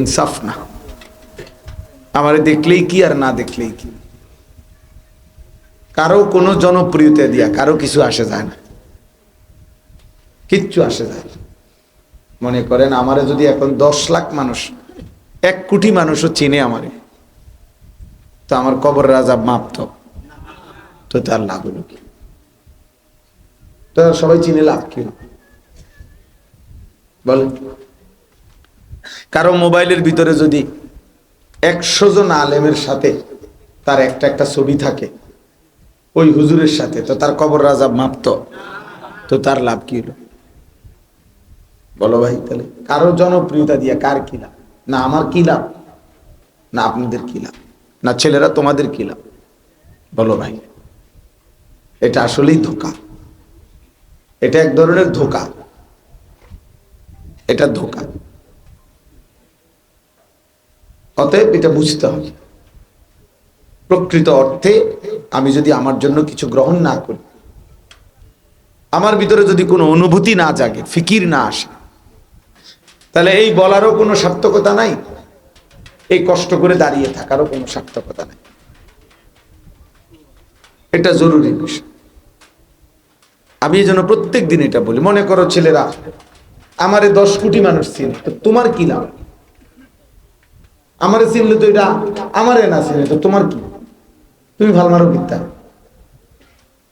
ইনসাফ না। আমারে দেখলেই কি আর না দেখলেই কি? কারও কোনো জনপ্রিয়তা দিয়া কারও কিছু আসে যায় না। কিচ্ছু আসে যায়। মনে করেন আমারে যদি এখন দশ লাখ মানুষ, এক কোটি মানুষও চিনে আমারে, তো আমার কবর রাজা মাপত তো। তার লাভ হলো কি? সবাই চিনে লাভ কি? বলেন। কারও মোবাইলের ভিতরে যদি একশো জন আলেমের সাথে তার একটা একটা ছবি থাকে, ওই হুজুরের সাথে, তো তার কবর রাজা মাপত, তো তার লাভ কি হলো? বলো ভাই তাহলে, কারও জনপ্রিয়তা দিয়ে কার কি লাভ? না আমার কি লাভ? না আপনাদের কি লাভ? না ছেলেরা তোমাদের কি লাভ? বলো ভাই, এটা আসলেই ধোকা। এটা এক ধরনের ধোকা। এটা ধোকা। অতএব এটা বুঝতে হবে। প্রকৃত অর্থে আমি যদি আমার জন্য কিছু গ্রহণ না করি, আমার ভিতরে যদি কোনো অনুভূতি না জাগে, ফিকির না আসে, তাহলে এই বলারও কোনো সার্থকতা নাই, এই কষ্ট করে দাঁড়িয়ে থাকারও কোনো সার্থকতা নাই। এটা জরুরি বিষয়। আমি জন্য প্রত্যেক দিন এটা বলি। মনে করো ছেলেরা, আমারে দশ কোটি মানুষ তো তোমার কি লাভ? আমারে চিনলে তো এটা আমারে না চিনে, তো তোমার কি? তুমি ভালো মারো গীতা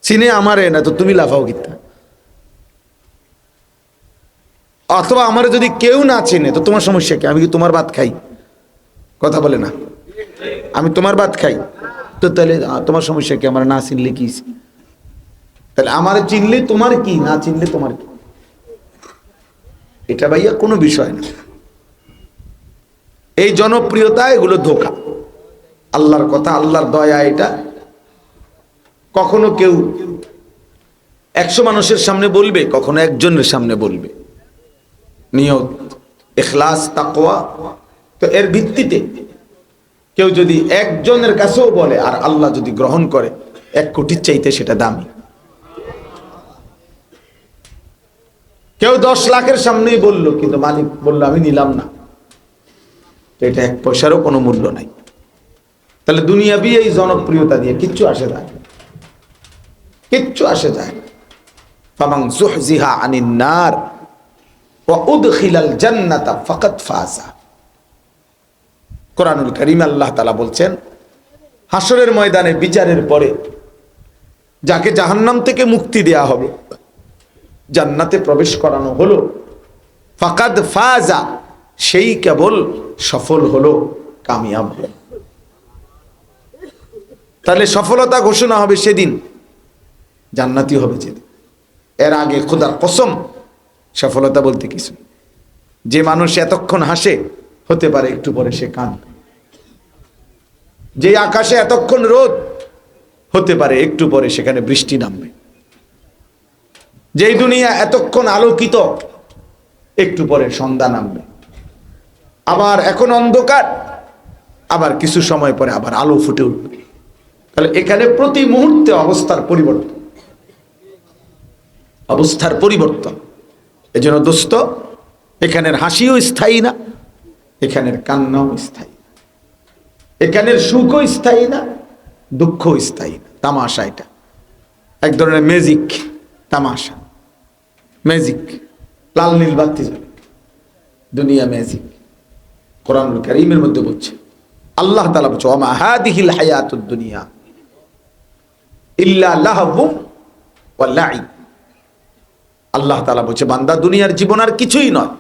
চিনে আমারে না, তো তুমি লাফাও গীতা অথবা আমার যদি কেউ না চেনে, তো তোমার সমস্যা কি? আমি কি তোমার ভাত খাই? কথা বলে না। আমি তোমার ভাত খাই? তো তাহলে তোমার সমস্যা কি? আমার না চিনলে কি? তাহলে আমার চিনলে তোমার কি? না চিনলে তোমার কি? এটা ভাইয়া কোনো বিষয় না। এই জনপ্রিয়তা, এগুলো ধোকা। আল্লাহর কথা, আল্লাহর দয়া এটা। কখনো কেউ একশো মানুষের সামনে বলবে, কখনো একজনের সামনে বলবে। নিয়ত, এখলাস তাকোয়া তো এর ভিত্তিতে কেউ যদি একজনের কাছেও বলে, আর আল্লাহ যদি গ্রহণ করে, এক কোটির চাইতে সেটা দামি। কেউ দশ লাখের সামনেই বলল, কিন্তু মালিক বলল, আমি নিলাম না। এটা এক পয়সারও কোনো মূল্য নাই। তাহলে দুনিয়াবি এই জনপ্রিয়তা দিয়ে কিচ্ছু আসে যায় কিচ্ছু আসে যায় নার কোরআনুল করিম আল্লাহ তাআলা বলছেন হাসরের ময়দানে বিচারের পরে যাকে জাহান্নাম থেকে মুক্তি দেয়া হবে, জান্নাতে প্রবেশ করানো হলো, ফাকাদ ফাজা, সেই কেবল সফল হলো, কামিয়াব হলো। তাহলে সফলতা ঘোষণা হবে সেদিন, জান্নাতি হবে যেদিন। এর আগে খোদার কসম, সফলতা বলতে কিছু যে মানুষ এতক্ষণ হাসে, হতে পারে একটু পরে সে কাঁদবে। যে আকাশে এতক্ষণ রোদ, হতে পারে একটু পরে সেখানে বৃষ্টি নামবে। যেই দুনিয়া এতক্ষণ আলোকিত, একটু পরে সন্ধ্যা নামবে। আবার এখন অন্ধকার, আবার কিছু সময় পরে আবার আলো ফুটে উঠবে। তাহলে এখানে প্রতি মুহূর্তে অবস্থার পরিবর্তন। অবস্থার পরিবর্তন। এজন্য দোস্ত, এখানের হাসিও স্থায়ী না, এখানের কান্নাও স্থায়ী না। এখানের সুখও স্থায়ী না, দুঃখও স্থায়ী না। তামাশা এটা। এক ধরনের ম্যাজিক তামাশা। ম্যাজিক লাল নীল বাতি। দুনিয়া ম্যাজিক কোরআনুল করিমের মধ্যে বলছে, আল্লাহ তালা বলছে ওমা হায়াতুদ দুনিয়া আল্লাহ তালা বলছে, বান্দা দুনিয়ার জীবন আর কিছুই নয়,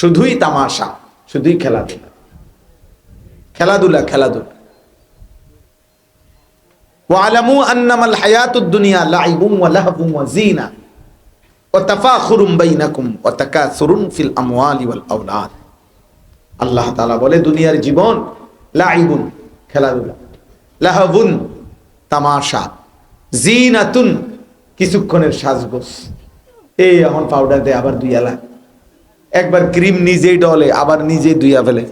শুধুই তামাশা, শুধুই খেলাধুলা। খেলাধুলা খেলাধুলা। ওয়ালামু আন্নামাল হায়াতুদ দুনিয়া লাইবুম ওয়া লাহবুম জিনা ওয়া তাফাখুরুম বাইনাকুম ওয়া তাকাসুরুন ফিল আমওয়ালি ওয়াল আওলাদ। আল্লাহ তালা বলে, দুনিয়ার জীবন লাইবুন খেলাধুলা। লাহবুন তামাশা। জিনাতুন, কিছুক্ষণের সাজগোজ। এই এখন পাউডার দেয়, আবার দুই এলা একবার ক্রিম নিজেই ডলে, আবার নিজেই ধুইয়া ফেলে।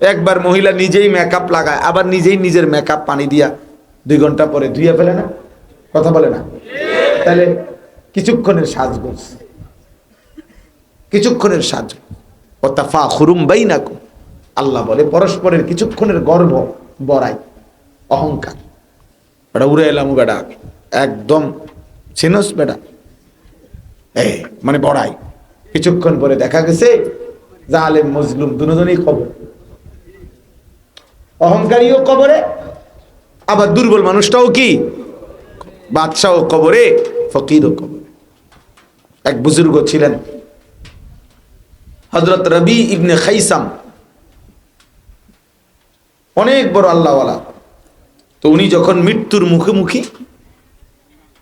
একবার মহিলা নিজেই মেকআপ লাগায়, আবার নিজেই নিজের মেকআপ পানি দিয়া দুই ঘণ্টা পরে ধুইয়া ফেলে না? কথা বলে না? তাহলে কিছুক্ষণের সাজগোজ। কিছুক্ষণের সাজ ও তাফা খুরুম বাইনাকুম। আল্লাহ বলে, পরস্পরের কিছুক্ষণের গর্ব, বড়াই, অহংকার। বেটা, উড়ে এলাম বেটা, একদম চিনস বেটা। এ মানে বড়াই। কিছুক্ষণ পরে দেখা গেছে, জালেম, মজলুম, দুজনেই খবর অহংকারীও কবরে, আবার দুর্বল মানুষটাও কি? বাদশাহ কবরে, ফকিরও কবরে। এক বুজুর্গ ছিলেন হজরত রবি ইবনে খাইসাম। অনেক বড় আল্লাহওয়ালা। তো উনি যখন মৃত্যুর মুখোমুখি,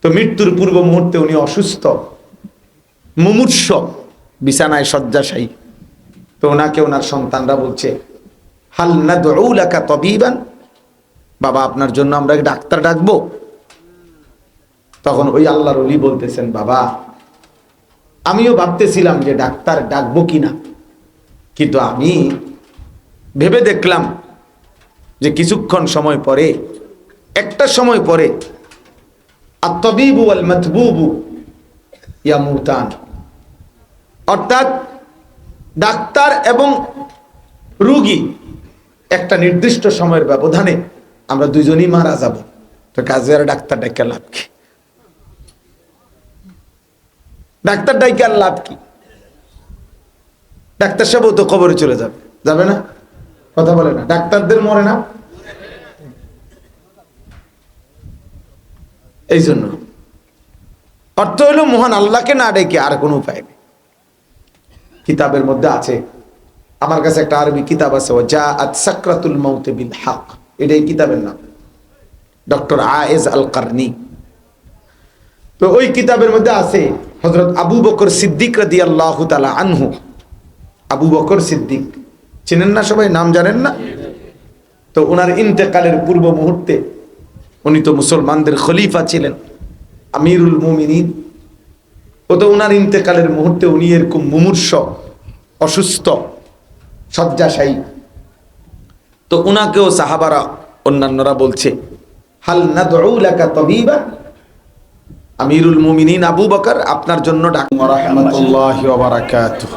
তো মৃত্যুর পূর্ব মুহূর্তে উনি অসুস্থ, মুমূর্ষ, বিছানায় শয্যাশায়ী। তো ওনাকে ওনার সন্তানরা বলছে, হাল নাদউলাকা তবিবান? বাবা, আপনার জন্য আমরা ডাক্তার ডাকবো? তখন ওই আল্লাহর অলি বলতেছেন, বাবা, আমিও ভাবতেছিলাম যে ডাক্তার ডাকবো কিনা। কিন্তু আমি ভেবে দেখলাম যে কিছুক্ষণ সময় পরে, একটা সময় পরে, আত্মবিবু আল মতবুবু ইয়ামুতান অর্থাৎ ডাক্তার এবং রুগী একটা নির্দিষ্ট সময়ের ব্যবধানে আমরা দুজনই মারা যাব। তো কাজে আর ডাক্তার ডাক্তার লাভ কি? ডাক্তার ডাইকে আর লাভ কি? ডাক্তার সাহেবও তো কবরে চলে যাবে। যাবে না? কথা বলে না। ডাক্তারদের মরে না? এই জন্য অর্থ হইল মহান আল্লাহকে না ডেকে আর কোনো উপায় নেই। কিতাবের মধ্যে আছে, আমার কাছে একটা আরবি কিতাব আছে যা আত সাকরাতুল মৌতে বিল হক এটা এই কিতাবের নাম। ডক্টর আয়েজ আল কারনি তো ওই কিতাবের মধ্যে আছে হজরত আবু বকর সিদ্দিক রাদি আল্লাহ আনহু। আবু বকর সিদ্দিক। চিনেন না সবাই? নাম জানেন না? তো ওনার ইন্তেকালের পূর্ব মুহূর্তে উনি তো মুসলমানদের খলিফা ছিলেন, আমিরুল মুমিনিন। ও তো ওনার ইন্তেকালের মুহূর্তে উনি এরকম মুমূর্ষ, অসুস্থ, শয্যাশায়ী। তো উনাকেও সাহাবারা, অন্যান্যরা বলছে, হাল নাদউলাকা তবিবা? আমিরুল মুমিনিন আবু বকর, আপনার জন্য ডাক। রাহমাতুল্লাহি বারাকাতুহু।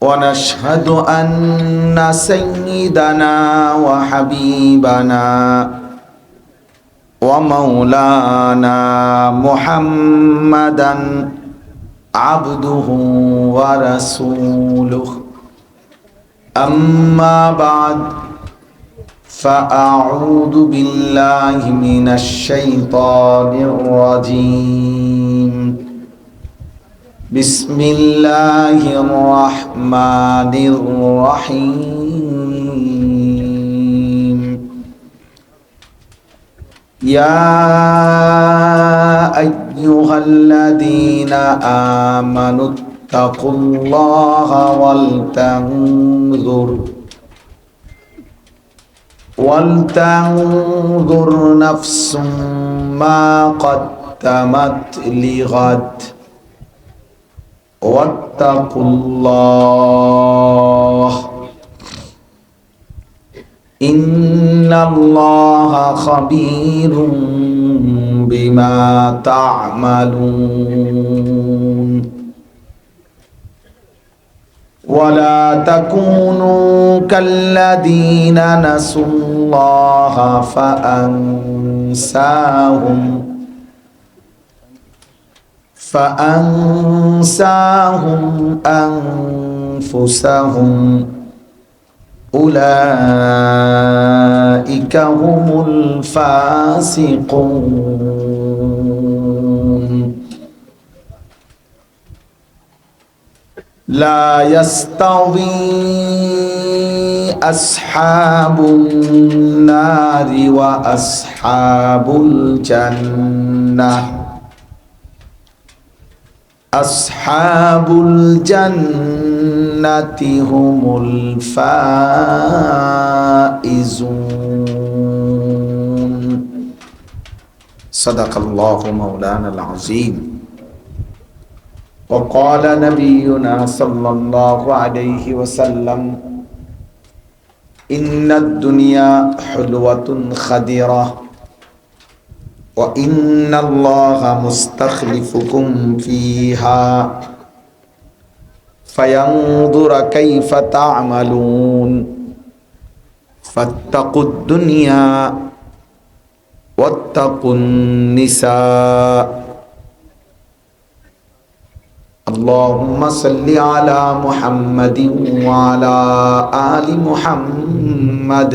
ونشهد أن سيدنا وحبيبنا ومولانا محمدا عبده ورسوله أما بعد فأعوذ بالله من الشيطان الرجيم بسم الله الرحمن الرحيم يا أيها الذين آمنوا اتقوا الله ولتنظر ولتنظر نفس ما قدمت لغد واتقوا الله. إن الله خبير بما تعملون. ولا تكونوا كالذين نسوا الله فأنساهم. فأنساهم أنفسهم. أولئك هم الفاسقون. لا يستوي أصحاب النار وأصحاب الجنة. أصحاب الجنة هم الفائزون. صدق الله مولانا العظيم. وقال نبينا صلى الله عليه وسلم إن الدنيا حلوة خدرة وإن الله مستخلفكم فيها فينظر كيف تعملون فاتقوا الدنيا واتقوا النساء اللهم صل على محمد وعلى آل محمد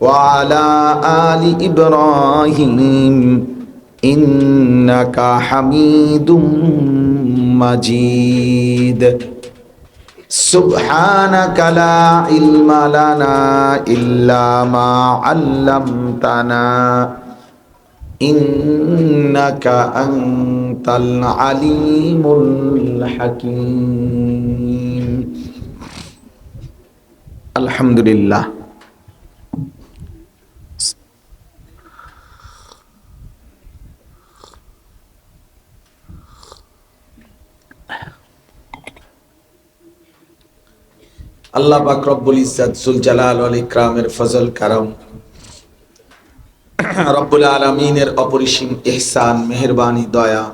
وعلى آل إبراهيم إنك حميد مجيد سبحانك لا علم لنا إلا ما علمتنا إنك أنت العليم الحكيم الحمد لله আল্লাহ পাক রব্বুল ইজ্জাত, জুল জালাল ওয়াল ইকরামের ফজল, কারম। রব্বুল আলামিনের অপরিসীম ইহসান, মেহেরবানি, দয়া।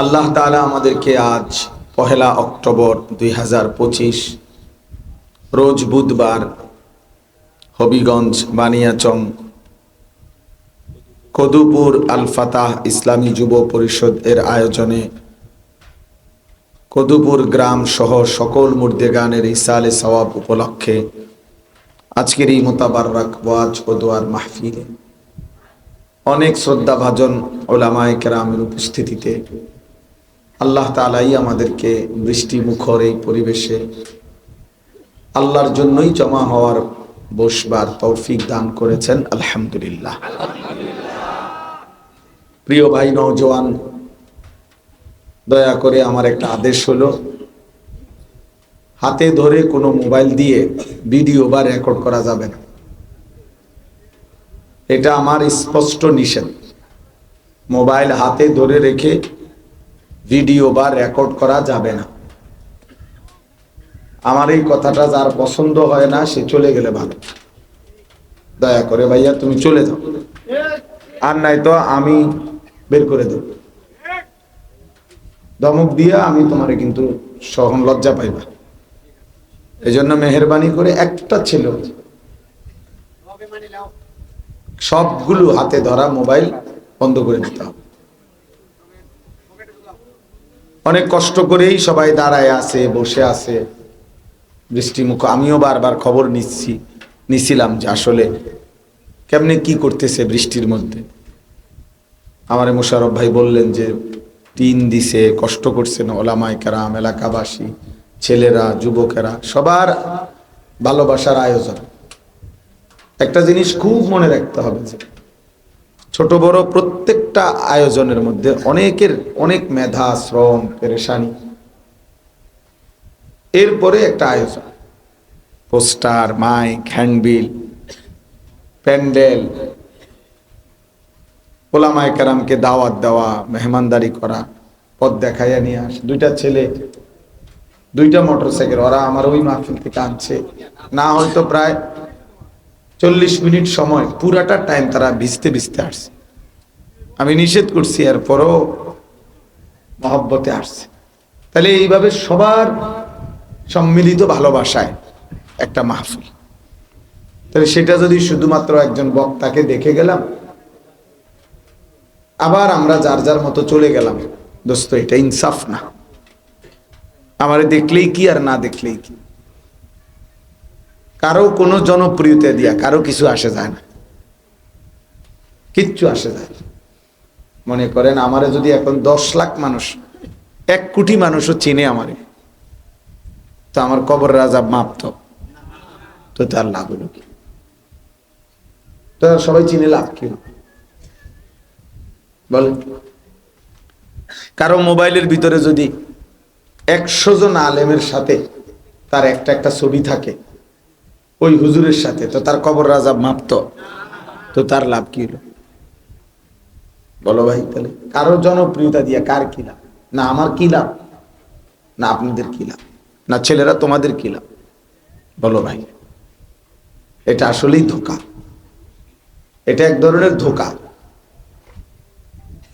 আল্লাহ তাআলা আমাদেরকে আজ পহেলা অক্টোবর দুই হাজার পঁচিশ, রোজ বুধবার হবিগঞ্জ, বানিয়াচং কদুপুর আল ফাতাহ ইসলামী যুব পরিষদ এর আয়োজনে কদুপুর গ্রাম সহ সকল মুর্দেগানের ইসালে সওয়াব উপলক্ষে আজকের এই মোতাবারক ওয়াজ ও দোয়ার মাহফিলে অনেক শ্রদ্ধাভাজন ওলামায় কেরামের উপস্থিতিতে আল্লাহ তালাই আমাদেরকে বৃষ্টি মুখর এই পরিবেশে আল্লাহর জন্যই জমা হওয়ার বসবার তৌফিক দান করেছেন, আলহামদুলিল্লাহ। প্রিয় ভাই নৌজওয়ান দয়া করে আমার একটা আদেশ হলো, হাতে ধরে কোনো মোবাইল দিয়ে ভিডিও বা রেকর্ড করা যাবে না। এটা আমার স্পষ্ট নিষেধ। মোবাইল হাতে ধরে রেখে ভিডিও বা রেকর্ড করা যাবে না। আমার এই কথাটা যার পছন্দ হয় না, সে চলে গেলে ভালো। দয়া করে ভাইয়া, তুমি চলে যাও। আর নাই তো আমি বের করে দেব। ধমক দিয়ে আমি তোমারে কিন্তু সহন লজ্জা পাইবা। এই জন্য মেহরবানি করে একটা ছিল সবগুলো হাতে ধরা মোবাইল বন্ধ করে দিতে হবে। অনেক কষ্ট করেই সবাই দাঁড়ায় আছে, বসে আছে। বৃষ্টিমুখ আমিও বারবার খবর নিচ্ছি, নিছিলাম যে আসলে কেমনে কি করতেছে বৃষ্টির মধ্যে। আমার মোশারফ ভাই বললেন যে টিন দিছে, কষ্ট করছেন ওলামাই কারাম, এলাকাবাসী, ছেলেরা, যুবকেরা, সবার ভালোবাসার আয়োজন। একটা জিনিস খুব মনে রাখতে হবে যে, ছোট বড় প্রত্যেকটা আয়োজনের মধ্যে অনেকের অনেক মেধা, শ্রম, পেরেশানি। এরপরে একটা আয়োজন। পোস্টার, মাইক, হ্যান্ডবিল, প্যান্ডেল ওলামায় কারামকে দাওয়াত দেওয়া, মেহমানদারি করা, পথ দেখাইয়া নিয়ে আস। দুইটা ছেলে, দুইটা মোটর সাইকেল ওরা আমার ওই মাহফিল থেকে আনছে। না হয়তো প্রায় চল্লিশ মিনিট সময়, পুরাটা টাইম তারা ভিজতে ভিজতে আসছে। আমি নিষেধ করছি, এরপরও মহব্বতে আসছে। তাহলে এইভাবে সবার সম্মিলিত ভালোবাসায় একটা মাহফিল। তাহলে সেটা যদি শুধুমাত্র একজন বক্তাকে দেখে গেলাম আবার আমরা যার যার মতো চলে গেলাম। দোস্ত, এটা ইনসাফ না। আমারে দেখলেই কি আর না দেখলেই কি? কারও কোনো জনপ্রিয়তা দিয়া কারও কিছু আসে যায় না। কিচ্ছু আসে যায় না। মনে করেন, আমারে যদি এখন দশ লাখ মানুষ, এক কোটি মানুষও চিনে আমারে, তো আমার কবর রাজা মাপত তো। তার লাভ হলো কি? তো সবাই চিনে লাভ কি? বলেন কারও মোবাইলের ভিতরে যদি একশো জন আলেমের সাথে তার একটা একটা ছবি থাকে, ওই হুজুরের সাথে, তো তার কবর রাজা মাপত, তো তার লাভ কি হলো? বলো ভাই তাহলে, কারও জনপ্রিয়তা দিয়ে কার কি লাভ? না আমার কি লাভ? না আপনাদের কি লাভ? না ছেলেরা তোমাদের কি লাভ? বলো ভাই। এটা আসলেই ধোকা। এটা এক ধরনের ধোকা।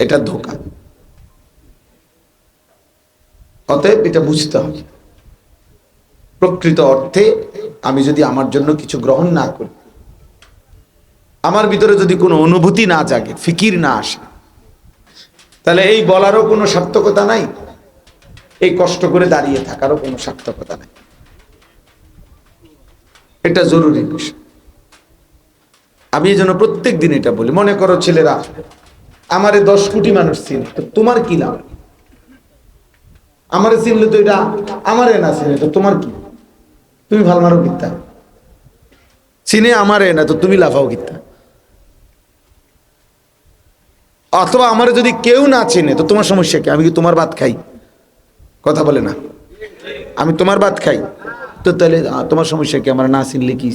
এটা ধোকা। অতএব এটা বুঝতে হবে। প্রকৃত অর্থে আমি যদি আমার জন্য কিছু গ্রহণ না করি, আমার ভিতরে যদি কোনো অনুভূতি না জাগে, ফিকির না আসে, তাহলে এই বলারও কোনো সার্থকতা নাই, এই কষ্ট করে দাঁড়িয়ে থাকারও কোনো সার্থকতা নাই। এটা জরুরি বিষয়। আমি জন্য প্রত্যেক দিন এটা বলি। মনে করো ছেলেরা আমারে দশ কোটি মানুষ চিনে। তো তোমার কি লাভ? আমারে চিনলে তো এটা আমারে না চিনে, তো তোমার কি? তুমি ভালো মারো কিত্তা চিনে আমারে না, তো তুমি লাফাও কিত্তা অথবা আমার যদি কেউ না চেনে, তো তোমার সমস্যা কি? আমি কি তোমার ভাত খাই? কথা বলে না। আমি তোমার ভাত খাই? তো তাহলে তোমার সমস্যা কি? আমার না চিনলে কি?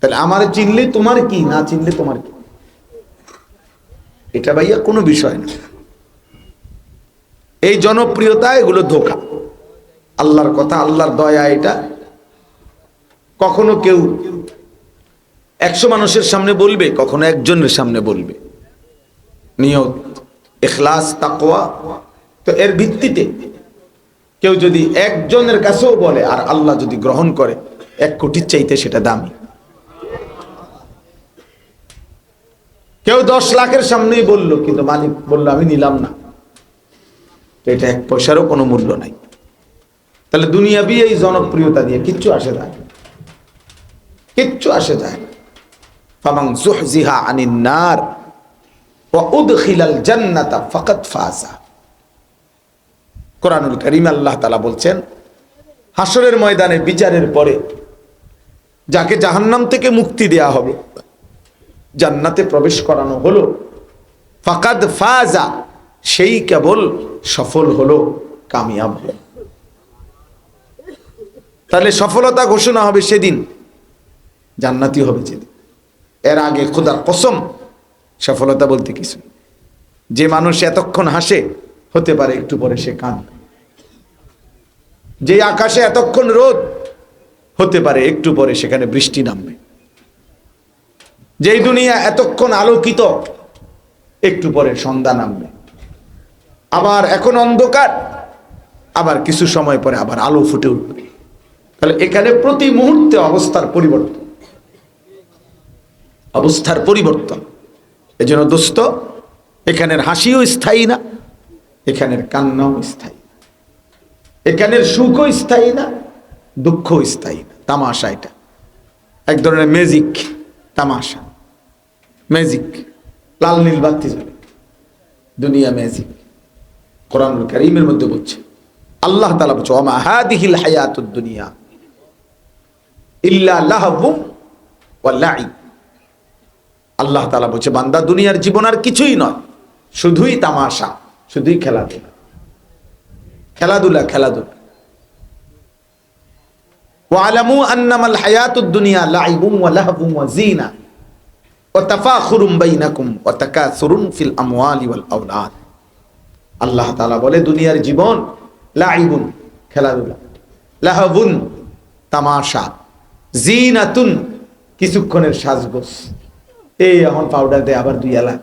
তাহলে আমার চিনলে তোমার কি? না চিনলে তোমার কি? এটা ভাইয়া কোনো বিষয় না। এই জনপ্রিয়তা, এগুলো ধোকা। আল্লাহর কথা, আল্লাহর দয়া এটা। কখনো কেউ একশো মানুষের সামনে বলবে, কখনো একজনের সামনে বলবে। নিয়ত, এখলাস তাকোয়া তো এর ভিত্তিতে কেউ যদি একজনের কাছেও বলে, আর আল্লাহ যদি গ্রহণ করে, এক কোটির চাইতে সেটা দামি। কেউ দশ লাখের সামনেই বলল, কিন্তু মালিক বলল, আমি নিলাম না। এটা এক পয়সারও কোনো মূল্য নাই। তাহলে দুনিয়াবি এই জনপ্রিয়তা দিয়ে কিচ্ছু আসে যায় কিচ্ছু আসে যায় নার জান্নাতা ফাজা। কোরআনুল করিম আল্লাহ তাআলা বলছেন হাসরের ময়দানে বিচারের পরে যাকে জাহান্নাম থেকে মুক্তি দেয়া হবে জান্নাতে প্রবেশ করানো হলো। ফাকাদ ফাজা, সেই কেবল সফল হলো, কামিয়াব হলো। তাহলে সফলতা ঘোষণা হবে সেদিন, জান্নাতি হবে যেদিন। এর আগে খোদার কসম, সফলতা বলতে কিছু যে মানুষ এতক্ষণ হাসে, হতে পারে একটু পরে সে কান যে আকাশে এতক্ষণ রোদ, হতে পারে একটু পরে সেখানে বৃষ্টি নামবে। যেই দুনিয়া এতক্ষণ আলোকিত, একটু পরে সন্ধ্যা নামবে। আবার এখন অন্ধকার, আবার কিছু সময় পরে আবার আলো ফুটে উঠবে। তাহলে এখানে প্রতি মুহূর্তে অবস্থার পরিবর্তন। অবস্থার পরিবর্তন। এজন্য দোস্ত, এখানের হাসিও স্থায়ী না, এখানের কান্নাও স্থায়ী না। এখানের সুখও স্থায়ী না, দুঃখও স্থায়ী না। তামাশা এটা। এক ধরনের ম্যাজিক তামাশা। ম্যাজিক লাল, নীল, বাতি জ্বলে। দুনিয়া ম্যাজিক কোরআন করিমের মধ্যে বলছে, আল্লাহ তালা বলছে ওমা হাদিহিল হায়াত দুনিয়া ইল্লা লাহাবুম ওয়াল্লাই আল্লাহ তালা বলছে, বান্দা দুনিয়ার জীবন আর কিছুই নয়, শুধুই তামাশা, শুধুই খেলাধুলা। খেলাধুলা খেলাধুলা। ওয়ালামু আন্নামাল হায়াতুদ দুনিয়া লাইবুম ওয়া লাহবুম ওয়া জিনা ফিল আমওয়ালি ওয়াল আওলাদ। আল্লাহ তাআলা বলে, দুনিয়ার জীবন লাইবুন, খেলাধুলা। লাহবুন, তামাশা। জিনাতুন, কিছুক্ষণের সাজগোজ। এই এখন পাউডার দেয়, আবার দুই আলা